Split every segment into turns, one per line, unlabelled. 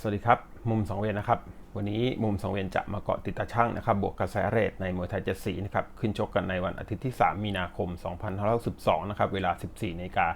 สวัสดีครับ มุมสองเวียนนะครับ วันนี้มุมสองเวียนจะมาเกาะติดตาช่างนะครับ บวกกระแสเรทในมวยไทยเจ็ดสีนะครับ ขึ้นชกกันในวันอาทิตย์ที่ 3 มีนาคม 2512 นะครับ เวลา 14นาฬิกา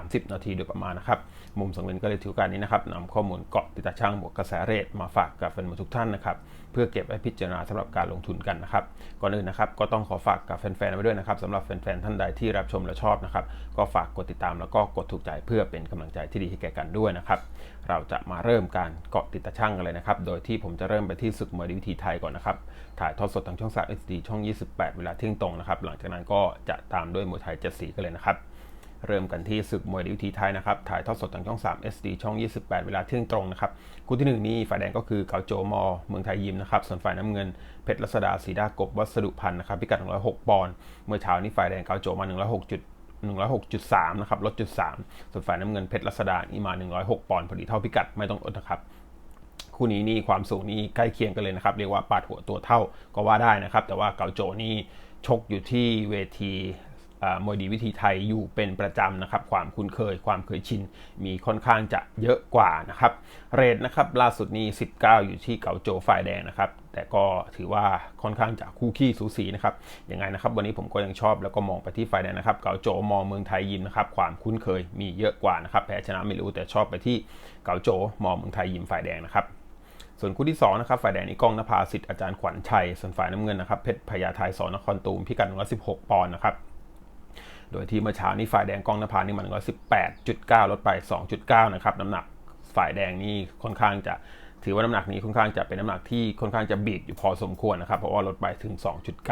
30 นาทีโดยประมาณนะครับ มุมสองเวียนก็เลยถือการนี้นะครับนำข้อมูลเกาะติดตาช่างบวกกระแสเรทมาฝากกับแฟนมวยทุกท่านนะครับ เพื่อเก็บไว้พิจารณาสำหรับการลงทุนกันนะครับ ก่อนอื่นนะครับ ก็ต้องขอฝากกับแฟนๆไว้ด้วยนะครับสำหรับแฟนๆท่านใดที่รับชมและชอบนะครับ ก็ฝากกดติดตามแล้วก็กดถูกใจเพื่อเป็นกำลังใจที่ดีให้แก่กันด้วยนะครับ เราจะมาเริ่มการเกาะติดตาช่างกันเลยนะครับ โดยที่ผมจะเริ่มไปที่ศึกมวยดีวิธีไทยก่อนนะครับ ถ่ายทอดสดทางช่อง3 SD ช่อง 28 เวลาเที่ยงตรงนะครับ หลังจากนั้นก็จะตามด้วยมวยไทย7สีกันเลยนะครับ เริ่มกันที่ศึกมวยดีวิธีไทยนะครับ ถ่ายทอดสดทางช่อง3 SD ช่อง 28 เวลาเที่ยงตรงนะครับ คู่ที่1นี่ฝ่ายแดงก็คือเกาโจมอ เมืองไทยยิมนะครับ ส่วนฝ่ายน้ำเงินเพชรรัศดาศรีดากบวัสดุพันธ์นะครับพิกัด106ปอนด์ เมื่อเช้านี้ฝ่ายแดงเกาโจมา106 106.3 นะครับลดจุด3ส่วนฝ่ายน้ำเงินเพชรรัศดานี่มา 106 ปอนด์พอดีเท่าพิกัดไม่ต้องลดนะครับ คู่นี้นี่ความสูงนี่ใกล้เคียงกันเลยนะครับ เรียกว่าปาดหัวตัวเท่าก็ว่าได้นะครับ แต่ว่าเกาโจนี่ชกอยู่ที่เวทีมวยดีวิธีไทยอยู่เป็นประจำนะครับ ความคุ้นเคยความเคยชิน มีค่อนข้างจะเยอะกว่านะครับ เรทนะครับล่าสุดนี้ 19 อยู่ที่เกาโจฝ่ายแดงนะครับ แต่ก็ถือว่าค่อนข้างจะคู่ขี้สูสีนะครับยังไงนะครับ วันนี้ผมก็ยังชอบแล้วก็มองไปที่ฝ่ายแดงนะครับเกาโจมองเมืองไทยยิมนะครับความคุ้นเคยมีเยอะกว่านะครับแพ้ชนะไม่รู้แต่ชอบไปที่เกาโจมองเมืองไทยยิมฝ่ายแดงนะครับ ส่วนคู่ที่ 2 นะครับฝ่ายแดงนี่ก้องนภาสิทธิ์อาจารย์ขวัญชัย ส่วนฝ่ายน้ำเงินนะครับเพชรพญาไทยสอนครตูมพิกัด116 ปอนด์นะครับโดยที่เมื่อเช้านี้ฝ่ายแดงก้องนภานี่มัน118.9 ลดไป 2.9 นะครับน้ำหนักฝ่ายแดงนี่ค่อนข้างจะ ถือว่าน้ำหนักนี้ค่อนข้างจะเป็นน้ำหนักที่ค่อนข้างจะบีบอยู่พอสมควรนะครับ เพราะว่าลดไปถึง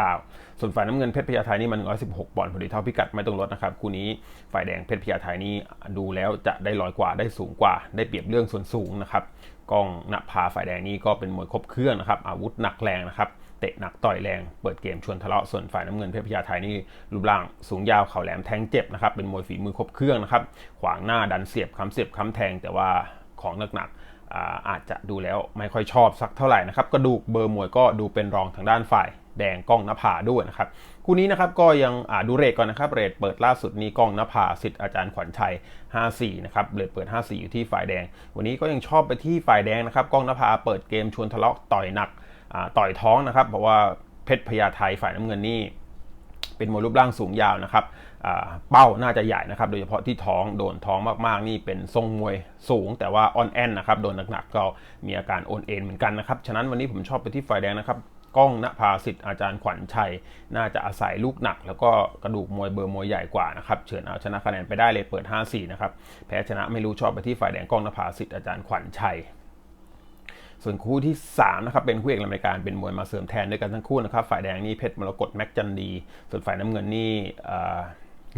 2.9 ส่วนฝ่ายน้ำเงินเพชรพญาไทยนี่มัน116ปอนด์พอดีเท่าพิกัดไม่ต้องลดนะครับคู่นี้ฝ่ายแดงเพชรพญาไทยนี่ดูแล้วจะได้ลอยกว่าได้สูงกว่า ได้เปรียบเรื่องส่วนสูงนะครับกองนภาฝ่ายแดงนี่ก็เป็นมวยครบเครื่องนะครับอาวุธหนักแรงนะครับเตะหนักต่อยแรงเปิดเกมชวนทะเลาะส่วนฝ่ายน้ำเงินเพชรพญาไทยนี่รูปร่างสูงยาวเข่าแหลมแทงเจ็บนะครับเป็นมวยฝีมือครบเครื่องนะครับขวางหน้าดันเสียบค้ำเสียบค้ำแทงแต่ว่าของหนักๆ อาจจะดูแล้วไม่ค่อยชอบสักเท่าไหร่นะครับกระดูกเบอร์มวยก็ดูเป็นรองทางด้านฝ่ายแดงกล้องนภาด้วยนะครับคู่นี้นะครับก็ยังดูเรทก่อนนะครับเรทเปิดล่าสุดนี้กล้องนภาสิทธิ์อาจารย์ขวัญชัย 54 นะครับเรทเปิด 54 อยู่ที่ฝ่ายแดง วันนี้ก็ยังชอบไปที่ฝ่ายแดงนะครับกล้องนภาเปิดเกมชวนทะเลาะต่อยหนักต่อยท้องนะครับเพราะว่าเพชรพญาไทยฝ่ายน้ำเงินนี่เป็นมวยรูปร่างสูงยาวนะครับ เป้าน่าจะใหญ่นะครับ โดยเฉพาะที่ท้องโดนท้องมากๆ นี่เป็นทรงมวยสูง แต่ว่าออนแอนนะครับโดนหนักๆก็มีอาการโอนเอ็นเหมือนกันนะครับ ฉะนั้นวันนี้ผมชอบไปที่ฝ่ายแดงนะครับก้องณภาสิทธิ์อาจารย์ขวัญชัย น่าจะอาศัยลูกหนัก แล้วก็กระดูกมวยเบอร์มวยใหญ่กว่านะครับเฉินเอาชนะคะแนนไปได้เลยเปิด 5-4 นะครับ แพ้ชนะไม่รู้ชอบไปที่ฝ่ายแดงก้องณภาสิทธิ์อาจารย์ขวัญชัยส่วนคู่ที่3นะครับเป็นคู่เอกรายการเป็นมวยมาเสริมแทนด้วยกันทั้งคู่นะครับฝ่ายแดงนี่เพชรมรกตแม็กจันดี ส่วนฝ่ายน้ำเงินนี่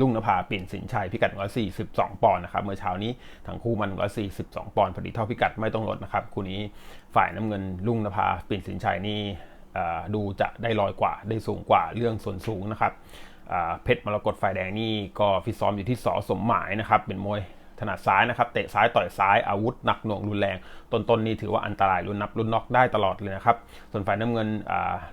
ลุงนภาปิ่นสินชัยพิกัด 142 ปอนด์นะครับเมื่อเช้านี้ทั้งคู่มัน142 ปอนด์พอดีเท่าพิกัดไม่ต้องลดนะครับคู่นี้ฝ่ายน้ำเงินลุงนภาปิ่นสินชัยนี่ดูจะได้ลอยกว่าได้สูงกว่าเรื่องส่วนสูงนะครับเพชรมรกตฝ่ายแดงนี่ก็ฟิตซ้อมอยู่ที่สอสมหมายนะครับเป็นมวย ถนัดซ้ายนะครับเตะซ้ายต่อยซ้ายอาวุธหนักหน่วงรุนแรงต้นๆนนี่ถือว่าอันตรายรุ่นนับรุ่นน็อกได้ตลอดเลยนะครับ ส่วนฝ่ายน้ำเงิน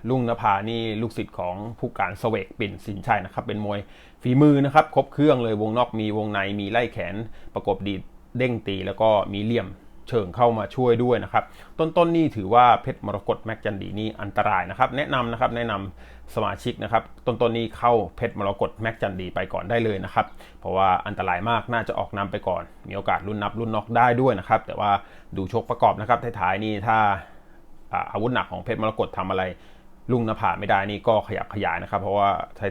ลุงนภานี่ลูกศิษย์ของผู้การสเวกปิ่นสินชัยนะครับเป็นมวยฝีมือนะครับครบเครื่องเลยวงนอกมีวงในมีไล่แขนประกบดีเด้งตี แล้วก็มีเหลี่ยม เชิงเข้ามาช่วยด้วยนะครับ ต้นๆนนี่ถือว่าเพชรมรกตแม็กจันดีนี่อันตรายนะครับ แนะนำนะครับแนะนำสมาชิกนะครับ ต้นๆนนี่เข้าเพชรมรกตแม็กจันดีไปก่อนได้เลยนะครับ เพราะว่าอันตรายมากน่าจะออกนำไปก่อน มีโอกาสรุ่นนับรุ่นนอกได้ด้วยนะครับ แต่ว่าดูชกประกอบนะครับท้ายๆนี่ถ้าอาวุธหนักของเพชรมรกตทำอะไรลุงนภาไม่ได้นี่ก็ขยับขยายนะครับ เพราะว่า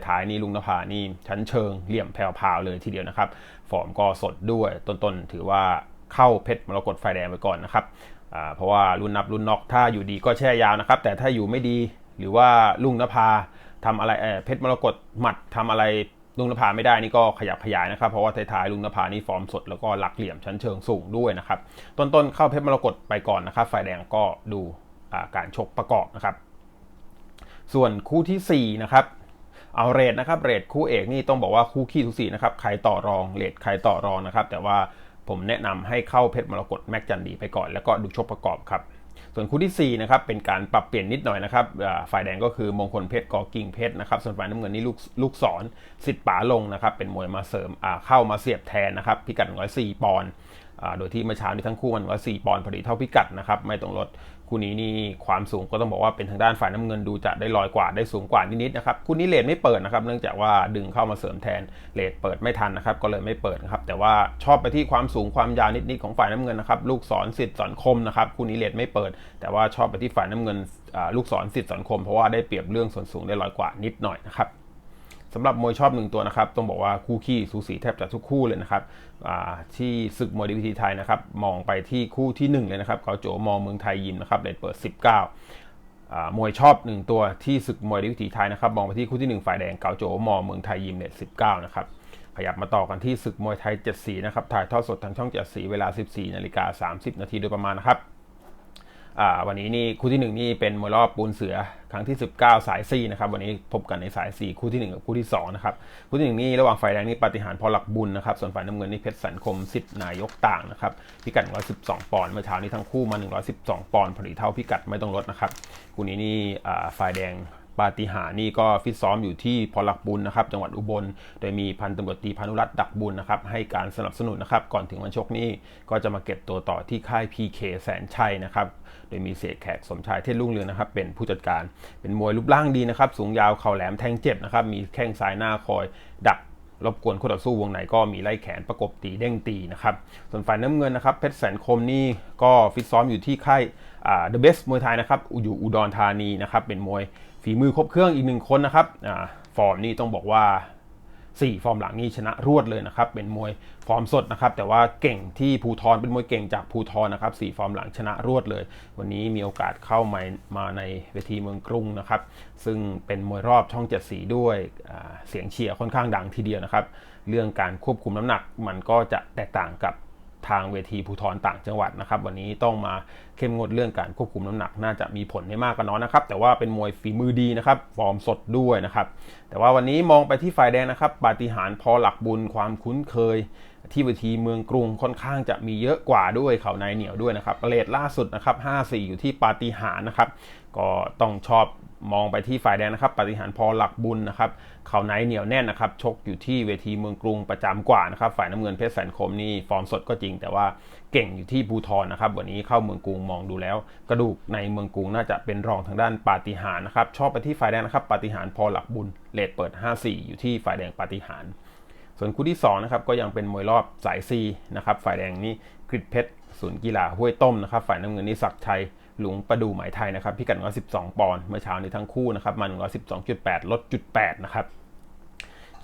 ท้ายๆนี่ลุงนภานี่ชั้นเชิงเหลี่ยมแผ่วๆเลยทีเดียวนะครับ ฟอร์มก็สดด้วยต้นๆ ถือว่า เข้าเพชรมรกตไฟแดงไปก่อนนะครับเพราะว่ารุ่นนับรุ่นนอกถ้าอยู่ดีก็แช่ยาวนะครับ แต่ถ้าอยู่ไม่ดีหรือว่าลุงนภาทำอะไรเพชรมรกตหมัดทำอะไรลุงนภาไม่ได้นี่ก็ขยับขยายนะครับ เพราะว่าท้ายๆลุงนภานี่ฟอร์มสดแล้วก็หลักเหลี่ยมชั้นเชิงสูงด้วยนะครับ ต้นๆเข้าเพชรมรกตไปก่อนนะครับไฟแดงก็ดูการชกประกอบนะครับ ส่วนคู่ที่4นะครับเอาเรทนะครับเรทคู่เอกนี่ต้องบอกว่าคู่ขี้ทุกสีนะครับใครต่อรองเรทใครต่อรองนะครับ แต่ว่า ผมแนะนำให้เข้าเพชรมรกตแม็กจันดีไปก่อน แล้วก็ดูชกประกอบครับ ส่วนคู่ที่4นะครับเป็นการปรับเปลี่ยนนิดหน่อยนะครับฝ่ายแดงก็คือมงคลเพชรกอกิ่งเพชรนะครับส่วนฝ่ายน้ำเงินนี่ลูกลูกศรสิทธิ์ป๋าลงนะครับเป็นมวยมาเสริมเข้ามาเสียบแทนนะครับพิกัด104ปอนด์โดยที่เมื่อเช้านี้ทั้งคู่มัน104ปอนด์พอดีเท่าพิกัดนะครับไม่ต้องลด คู่นี้นี่ความสูงก็ต้องบอกว่าเป็นทางด้านฝ่ายน้ำเงินดูจะได้ลอยกว่าได้สูงกว่านิดๆนะครับคู่นี้เลทไม่เปิดนะครับ เนื่องจากว่าดึงเข้ามาเสริมแทนเลทเปิดไม่ทันนะครับ ก็เลยไม่เปิดนะครับแต่ว่าชอบไปที่ความสูงความยาวนิดๆของฝ่ายน้ำเงินนะครับลูกศรสิทธิ์สอนคมนะครับคู่นี้เลทไม่เปิด แต่ว่าชอบไปที่ฝ่ายน้ำเงินลูกศรสิทธิ์สอนคมเพราะว่าได้เปรียบเรื่องส่วนสูงได้ลอยกว่านิดหน่อยนะครับ สำหรับมวยชอบหนึ่งตัวนะครับต้องบอกว่าคู่ขี้สูสีแทบจะทุกคู่เลยนะครับที่ศึกมวยดีวิธีไทยนะครับมองไปที่คู่ที่ 1 เลยนะครับเกาโจมองเมืองไทยยิมนะครับเลทเปิด 19มวยชอบ 1 ตัวที่ศึกมวยดีวิธีไทยนะครับมองไปที่คู่ที่ 1 ฝ่ายแดงเกาโจมองเมืองไทยยิมเลท19นะครับขยับมาต่อกันที่ศึกมวยไทย7สีนะครับถ่ายทอดสดทางช่อง7สีเวลา 14นาฬิกา30 นาทีโดยประมาณนะครับ วันนี้นี่คู่ที่1นี่เป็นมวยรอบปูนเสือครั้งที่ 19 สาย4นะครับวันนี้พบกันในสาย 4 คู่ที่ 1 กับคู่ที่2นะครับคู่ที่ 1 นี่ระหว่างฝ่ายแดงนี่ปฏิหารพอหลักบุญนะครับส่วนฝ่ายน้ำเงินนี่เพชรสันคมสิทธนายกต่างนะครับพิกัด 112 ปอนด์เมื่อเช้านี้ทั้งคู่มา 112 ปอนด์พอดีเท่าพิกัดไม่ต้องลดนะครับคู่นี้นี่ฝ่ายแดง ปาฏิหานี่ก็ฟิตซ้อมอยู่ที่พอลักบุญนะครับ จังหวัดอุบล โดยมีพันตำรวจตีพานุรัตน์ดักบุญนะครับ ให้การสนับสนุนนะครับ ก่อนถึงวันชกนี้ก็จะมาเก็บตัวต่อที่ค่าย PK แสนชัยนะครับ โดยมีเสกแขกสมชายเทศรุ่งเรืองนะครับ เป็นผู้จัดการ เป็นมวยรูปร่างดีนะครับ สูงยาวเข่าแหลมแทงเจ็บนะครับ มีแข้งซ้ายหน้าคอยดักรบกวนคู่ต่อสู้วงไหนก็มีไล่แขนประกบตีเด้งตีนะครับ ส่วนฝ่ายน้ำเงินนะครับเพชรแสนคมนี่ก็ฟิตซ้อมอยู่ที่ค่ายอ่า The Best มวยไทยนะครับอยู่อุดรธานีนะครับเป็นมวย ฝีมือครบเครื่องอีกหนึ่งคนนะครับอ่าฟอร์มนี่ต้องบอกว่า 4 ฟอร์มหลังนี่ชนะรวดเลยนะครับ เป็นมวยฟอร์มสดนะครับ แต่ว่าเก่งที่ภูทรเป็นมวยเก่งจากภูทรนะครับ4ฟอร์มหลังชนะรวดเลย วันนี้มีโอกาสเข้ามามาในเวทีเมืองกรุงนะครับ ซึ่งเป็นมวยรอบช่องเจ็ดสีด้วยเสียงเชียร์ค่อนข้างดังทีเดียวนะครับ เรื่องการควบคุมน้ำหนักมันก็จะแตกต่างกับ ทางเวทีภูทรต่างจังหวัดนะครับ วันนี้ต้องมาเข้มงวดเรื่องการควบคุมน้ำหนักน่าจะมีผลไม่มากก็น้อยนะครับ แต่ว่าเป็นมวยฝีมือดีนะครับ ฟอร์มสดด้วยนะครับ แต่ว่าวันนี้มองไปที่ฝ่ายแดงนะครับปาฏิหาริย์พอหลักบุญความคุ้นเคย ที่เวทีเมืองกรุงค่อนข้างจะมีเยอะกว่าด้วยเขาในเหนียวด้วยนะครับเลทล่าสุดนะครับ 5-4 อยู่ที่ปาฏิหาริย์นะครับ ก็ต้องชอบ มองไปที่ฝ่ายแดงนะครับ ปฏิหารพอหลักบุญนะครับ เขาไนเหนียวแน่นนะครับ ชกอยู่ที่เวทีเมืองกรุงประจำกว่านะครับ ฝ่ายน้ำเงินเพชรแสนคมนี่ฟอร์มสดก็จริง แต่ว่าเก่งอยู่ที่บูทอนนะครับ วันนี้เข้าเมืองกรุงมองดูแล้ว กระดูกในเมืองกรุงน่าจะเป็นรองทางด้านปาฏิหารนะครับ ชอบไปที่ฝ่ายแดงนะครับ ปฏิหารพอหลักบุญเลทเปิด 5-4 อยู่ที่ฝ่ายแดงปาฏิหาร ส่วนคู่ที่2นะครับก็ยังเป็นมวยรอบสายซีนะครับ ฝ่ายแดงนี่กริดเพชรศูนย์กีฬาห้วยต้มนะครับ ฝ่ายน้ำเงินนี่ศักชัย ลวงประดูหมายไทยนะครับพิกัด 112 ปอนด์เมื่อเช้านี้ทั้งคู่นะครับมา 112.8 ลดจุด8นะครับ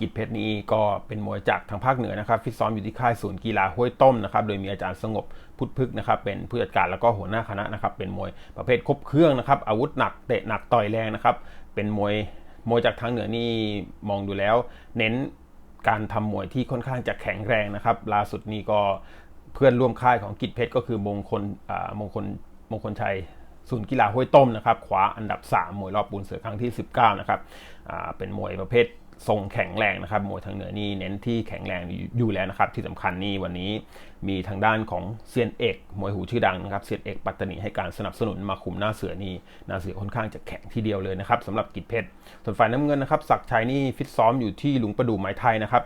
กิจเพชรนี้ก็เป็นมวยจากทางภาคเหนือนะครับฟิตซ้อมอยู่ที่ค่ายศูนย์กีฬาห้วยต้มนะครับโดยมีอาจารย์สงบพุทธพึกนะครับเป็นผู้จัดการแล้วก็หัวหน้าคณะนะครับเป็นมวยประเภทครบเครื่องนะครับอาวุธหนักเตะหนักต่อยแรงนะครับเป็นมวยมวยจากทางเหนือนี่มองดูแล้ว เน้นการทำมวยที่ค่อนข้างจะแข็งแรงนะครับล่าสุดนี้ก็เพื่อนร่วมค่ายของกิจเพชรก็คือมงคลมงคล มงคลชัยศูนย์กีฬาห้วยต้มนะครับคว้าอันดับ 3 มวยรอบปูนเสือครั้งที่ 19 นะครับเป็นมวยประเภททรงแข็งแรงนะครับมวยทางเหนือนี่เน้นที่แข็งแรงอยู่แล้วนะครับ ที่สำคัญนี่วันนี้มีทางด้านของเซียนเอกมวยหูชื่อดังนะครับเซียนเอกปัตตานีให้การสนับสนุนมาคุมหน้าเสือนี่หน้าเสือค่อนข้างจะแข็งทีเดียวเลยนะครับสำหรับกิจเพชรส่วนฝ่ายน้ำเงินนะครับศักชัยนี่ฟิตซ้อมอยู่ที่หลุงประดู่ไม้ไทยนะครับ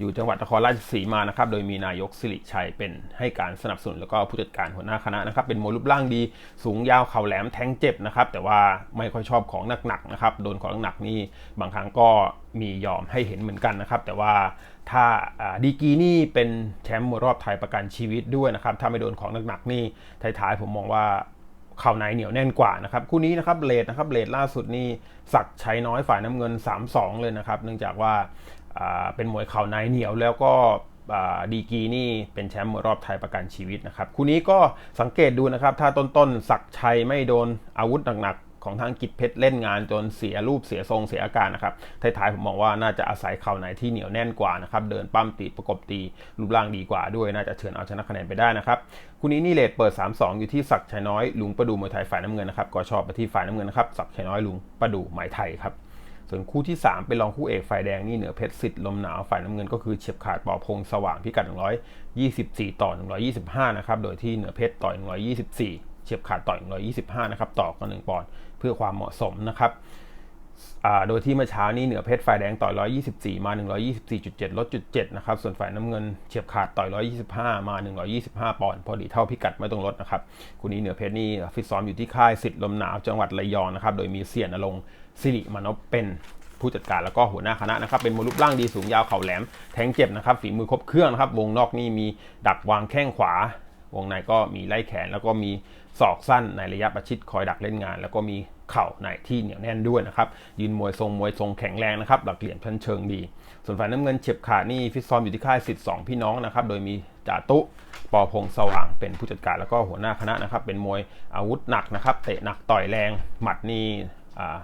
อยู่จังหวัดนครราชสีมานะครับ โดยมีนายกสิริชัยเป็นให้การสนับสนุนแล้วก็ผู้จัดการหัวหน้าคณะนะครับ เป็นมวยรูปร่างดี สูงยาวเข่าแหลมแทงเจ็บนะครับ แต่ว่าไม่ค่อยชอบของหนักๆนะครับ โดนของหนักนี่บางครั้งก็มียอมให้เห็นเหมือนกันนะครับ แต่ว่าถ้าดีกีนี่เป็นแชมป์มวยรอบไทยประกันชีวิตด้วยนะครับ ถ้าไม่โดนของหนักๆนี่ท้ายๆผมมองว่าเข่าในเหนียวแน่นกว่านะครับคู่นี้นะครับเลดนะครับเลดล่าสุดนี่สักชัยน้อยฝ่ายน้ำเงิน 3-2 เลยนะครับ เนื่องจากว่า เป็นมวยเข่าในเหนียวแล้วก็ดีกีนี่เป็นแชมป์มวยรอบไทยประกันชีวิตนะครับคู่นี้ก็สังเกตดูนะครับ ถ้าต้นๆสักชัยไม่โดนอาวุธหนักๆ ของทางกิจเพชรเล่นงานจนเสียรูปเสียทรงเสียอาการนะครับท้ายๆผมมองว่าน่าจะอาศัยเข่าในที่เหนียวแน่นกว่านะครับเดินปั้มตีประกบตีรูปร่างดีกว่าด้วยน่าจะเฉือนเอาชนะคะแนนไปได้นะครับคู่นี้นี่เลทเปิด 3-2 อยู่ที่ศักชัยน้อยลุงประดูมวยไทยฝ่ายน้ำเงินนะครับก็ชอบไปที่ฝ่ายน้ำเงินนะครับศักชัยน้อยลุงประดูหมายไทยครับ ส่วนคู่ที่ 3 เป็นรองคู่เอกฝ่ายแดงนี่เหนือเพชรสิทธิ์ลมหนาวฝ่ายน้ำเงินก็คือเฉียบขาดปอพงสว่างพิกัด 124 ต่อ 125 นะครับ โดยที่เหนือเพชรต่อย 124 เฉียบขาดต่อย 125 นะครับ ต่อกัน1ปอนด์เพื่อความเหมาะสมนะครับโดยที่เมื่อเช้านี้เหนือเพชรฝ่ายแดงต่อย 124 มา 124.7 ลดจุด7นะครับ ส่วนฝ่ายน้ำเงินเฉียบขาดต่อย 125 มา 125 ปอนด์พอดีเท่าพิกัดไม่ต้องลดนะครับ คู่นี้เหนือเพชรนี่ฟิตซ้อมอยู่ที่ค่ายสิทธิ์ลมหนาวจังหวัดระยองนะครับ โดยมีเสียนรง สิริมานพเป็นผู้จัดการแล้วก็หัวหน้าคณะนะครับเป็นมวยรูปร่างดีสูงยาวเข่าแหลม แทงเจ็บนะครับฝีมือครบเครื่องนะครับ วงนอกนี่มีดักวางแข้งขวา วงในก็มีไล่แขน แล้วก็มีศอกสั้นในระยะประชิดคอยดักเล่นงาน แล้วก็มีเข่าในที่เหนียวแน่นด้วยนะครับยืนมวยทรงมวยทรงแข็งแรงนะครับหลักเหลี่ยมชั้นเชิงดี ส่วนฝ่ายน้ำเงินเฉียบขาดนี่ฟิตซ้อมอยู่ที่ค่ายสิทธิ์สองพี่น้องนะครับโดยมีจ่าตุปอพงสว่างเป็นผู้จัดการแล้วก็หัวหน้าคณะนะครับเป็นมวยอาวุธหนักนะครับเตะหนักต่อยแรงหมัดนี่อ่า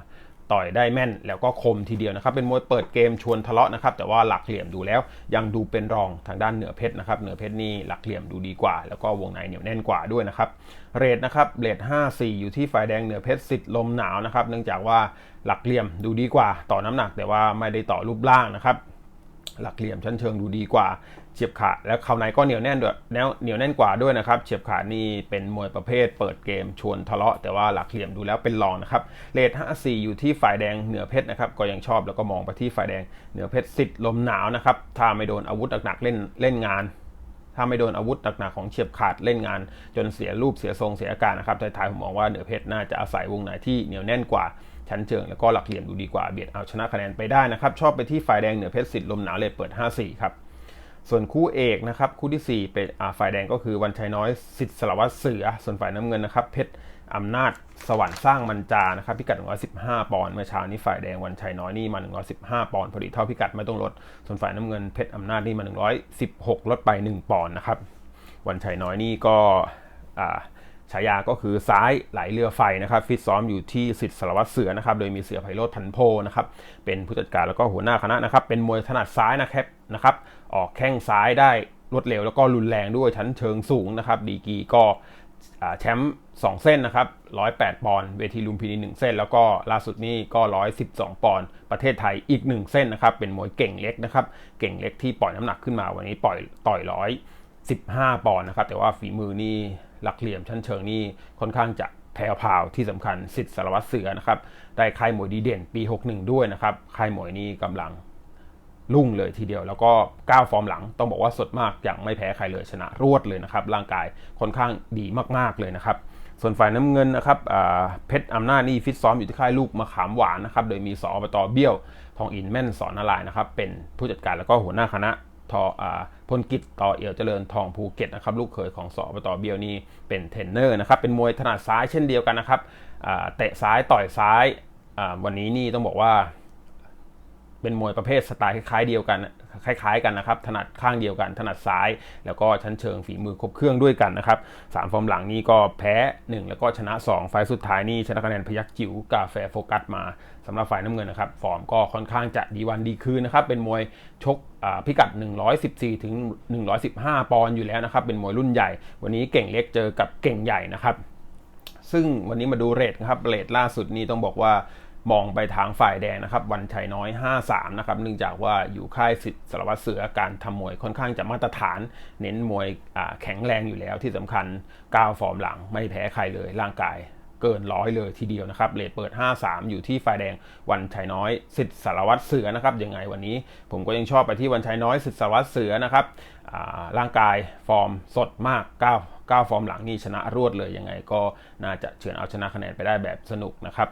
ต่อยได้แม่นแล้วก็คมทีเดียวนะครับ เป็นมวยเปิดเกมชวนทะเลาะนะครับ แต่ว่าหลักเหลี่ยมดูแล้ว ยังดูเป็นรองทางด้านเหนือเพชรนะครับ เหนือเพชรนี่หลักเหลี่ยมดูดีกว่า แล้วก็วงในเหนียวแน่นกว่าด้วยนะครับ เรทนะครับเรท5-4 อยู่ที่ฝ่ายแดงเหนือเพชรสิทธิ์ลมหนาวนะครับ เนื่องจากว่าหลักเหลี่ยมดูดีกว่า ต่อน้ำหนักแต่ว่าไม่ได้ต่อรูปร่างนะครับหลักเหลี่ยมชั้นเชิงดูดีกว่า เฉียบขาดแล้วเข่าในก็เหนียวแน่นด้วยแนวเหนียวแน่นกว่าด้วยนะครับเฉียบขาดนี่เป็นมวยประเภท เปิดเกมชวนทะเลาะ แต่ว่าหลักเหลี่ยมดูแล้วเป็นรองนะครับเลท54 อยู่ที่ฝ่ายแดงเหนือเพชรนะครับก็ยังชอบแล้วก็มองไปที่ฝ่ายแดงเหนือเพชรสิทธิ์ลมหนาวนะครับถ้าไม่โดนอาวุธหนักๆเล่นเล่นงานถ้าไม่โดนอาวุธหนักๆของเฉียบขาดเล่นงาน จนเสียรูปเสียทรงเสียอาการนะครับท้ายๆผมมองว่าเหนือเพชรน่าจะอาศัยวงในที่เหนียวแน่นกว่าชั้นเชิงแล้วก็หลักเหลี่ยมดูดีกว่าเบียดเอาชนะคะแนนไปได้นะครับชอบไปที่ฝ่ายแดงเหนือเพชรสิทธิ์ลมหนาวเลยเปิด 5-4 ครับ ส่วนคู่เอกนะครับคู่ที่ 4 เป็นฝ่ายแดงก็คือวันชัยน้อยสิทธิ์สารวัตรเสือ ส่วนฝ่ายน้ำเงินนะครับเพชรอำนาจสวรรค์สร้างมันจานะครับพิกัด 115 ปอนด์เมื่อเช้านี้ฝ่ายแดงวันชัยน้อยนี่มา 115 ปอนด์พอดีเท่าพิกัดไม่ต้องลด ส่วนฝ่ายน้ำเงินเพชรอำนาจนี่มา 116 ลดไป 1 ปอนด์นะครับวันชัยน้อยนี่ก็ฉายาก็คือซ้ายไหลเรือไฟนะครับฟิตซ้อมอยู่ที่สิทธิ์สารวัตรเสือนะครับโดยมีเสือไพโรธพันโพนะครับเป็นผู้จัดการแล้วก็หัวหน้าคณะนะครับเป็นมวยถนัดซ้ายนะครับนะครับ ออกแข้งซ้ายได้รวดเร็วแล้วก็รุนแรงด้วยชั้นเชิงสูงนะครับดีกีก็แชมป์2 เส้นนะครับ108 ปอนด์เวทีลุมพินี 1 เส้น แล้วก็ล่าสุดนี้ก็ 112 ปอนด์ประเทศไทยอีก 1 เส้นนะครับ เป็นมวยเก่งเล็กนะครับ เก่งเล็กที่ปล่อยน้ำหนักขึ้นมาวันนี้ปล่อยต่อยร้อย15 ปอนด์นะครับ แต่ว่าฝีมือนี่หลักเหลี่ยมชั้นเชิงนี่ค่อนข้างจะแผ่วพาวที่สำคัญสิทธิ์สารวัตรเสือนะครับ ได้ค่ายมวยดีเด่นปี 61 ด้วยนะครับค่ายมวยนี่กำลัง รุ่งเลยทีเดียว แล้วก็ก้าวฟอร์มหลังต้องบอกว่าสดมากอย่างไม่แพ้ใครเลยชนะรวดเลยนะครับร่างกายค่อนข้างดีมากๆเลยนะครับส่วนฝ่ายน้ำเงินนะครับเพชรอำนาจนี่ฟิตซ้อมอยู่ที่ค่ายลูกมะขามหวานนะครับโดยมีสอบตเบี้ยวทองอินแม่นสอนนารายนะครับเป็นผู้จัดการแล้วก็หัวหน้าคณะทอพลกิจต่อเอี่ยวเจริญทองภูเก็ตนะครับลูกเขยของสอบตเบี้ยวนี่เป็นเทรนเนอร์นะครับเป็นมวยถนัดซ้ายเช่นเดียวกันนะครับเตะซ้ายต่อยซ้ายวันนี้นี่ต้องบอกว่า เป็นมวยประเภทสไตล์คล้ายๆเดียวกันคล้ายๆกันนะครับถนัดข้างเดียวกันถนัดซ้าย แล้วก็ชั้นเชิงฝีมือครบเครื่องด้วยกันนะครับสามฟอร์มหลังนี้ก็แพ้ 1 แล้วก็ชนะ 2 ไฟสุดท้ายนี่ชนะคะแนนพยักจิ๋วกาแฟโฟกัสมาสำหรับฝ่ายน้ำเงินนะครับฟอร์มก็ค่อนข้างจะดีวันดีคืนนะครับเป็นมวยชกพิกัด 114 ถึง 115 ปอนด์อยู่แล้วนะครับเป็นมวยรุ่นใหญ่ วันนี้เก่งเล็กเจอกับเก่งใหญ่นะครับซึ่งวันนี้มาดูเรทนะครับเรทล่าสุดนี้ต้องบอกว่า มองไปทางฝ่ายแดงนะครับ วันชัยน้อย 5-3 นะครับ เนื่องจากว่าอยู่ค่ายสิทธิ์สารวัตรเสือการทำมวยค่อนข้างจะมาตรฐาน เน้นมวยแข็งแรงอยู่แล้วที่สำคัญก้าวฟอร์มหลังไม่แพ้ใครเลยร่างกายเกินร้อยเลยทีเดียวนะครับเลทเปิด 5-3 อยู่ที่ฝ่ายแดงวันชัยน้อยสิทธิ์สารวัตรเสือนะครับยังไงวันนี้ผมก็ยังชอบไปที่วันชัยน้อยสิทธิ์สารวัตรเสือนะครับร่างกายฟอร์มสดมากก้าว ก้าฟอร์มหลังนี่ชนะรวดเลยยังไงก็น่าจะเฉือนเอาชนะคะแนนไปได้แบบสนุกนะครับ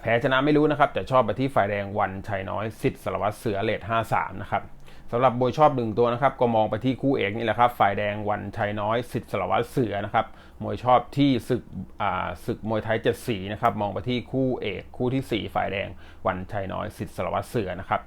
แพ้ชนะไม่รู้นะครับ แต่ชอบไปที่ฝ่ายแดงวันชัยน้อยสิทธิ์สารวัตรเสือเลท53 นะครับสำหรับโบยชอบหนึ่งตัวนะครับก็มองไปที่คู่เอกนี่แหละครับฝ่ายแดงวันชัยน้อยสิทธิ์สารวัตรเสือนะครับมวยชอบที่ศึกศึกมวยไทยเจ็ดสีนะครับมองไปที่คู่เอกคู่ที่ 4 ฝ่ายแดงวันชัยน้อยสิทธิ์สารวัตรเสือนะครับ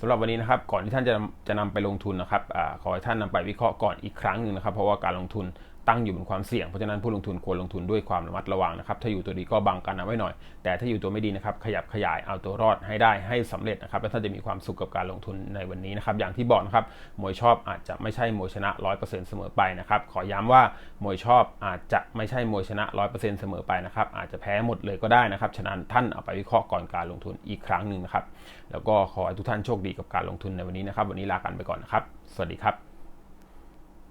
สำหรับวันนี้นะครับก่อนที่ท่านจะจะนำไปลงทุนนะครับอขอให้ท่านนำไปวิเคราะห์ก่อนอีกครั้งหนึ่งนะครับ เพราะว่าการลงทุน ตั้งอยู่บนความเสี่ยง เพราะฉะนั้นผู้ลงทุนควรลงทุนด้วยความระมัดระวังนะครับ ถ้าอยู่ตัวดีก็บังกันเอาไว้หน่อย แต่ถ้าอยู่ตัวไม่ดีนะครับ ขยับขยายเอาตัวรอดให้ได้ให้สำเร็จนะครับ และท่านจะมีความสุขกับการลงทุนในวันนี้นะครับ อย่างที่บอกนะครับ มวยชอบอาจจะไม่ใช่มวยชนะ 100%เสมอไปนะครับ ขอย้ำว่ามวยชอบอาจจะไม่ใช่มวยชนะ 100%เสมอไปนะครับ อาจจะแพ้หมดเลยก็ได้นะครับ ฉะนั้นท่านเอาไปวิเคราะห์ก่อนการลงทุนอีกครั้งหนึ่งนะครับ แล้วก็ขอให้ทุกท่านโชคดีกับการลงทุนในวันนี้นะครับ วันนี้ลากันไปก่อนนะครับ สวัสดีครับ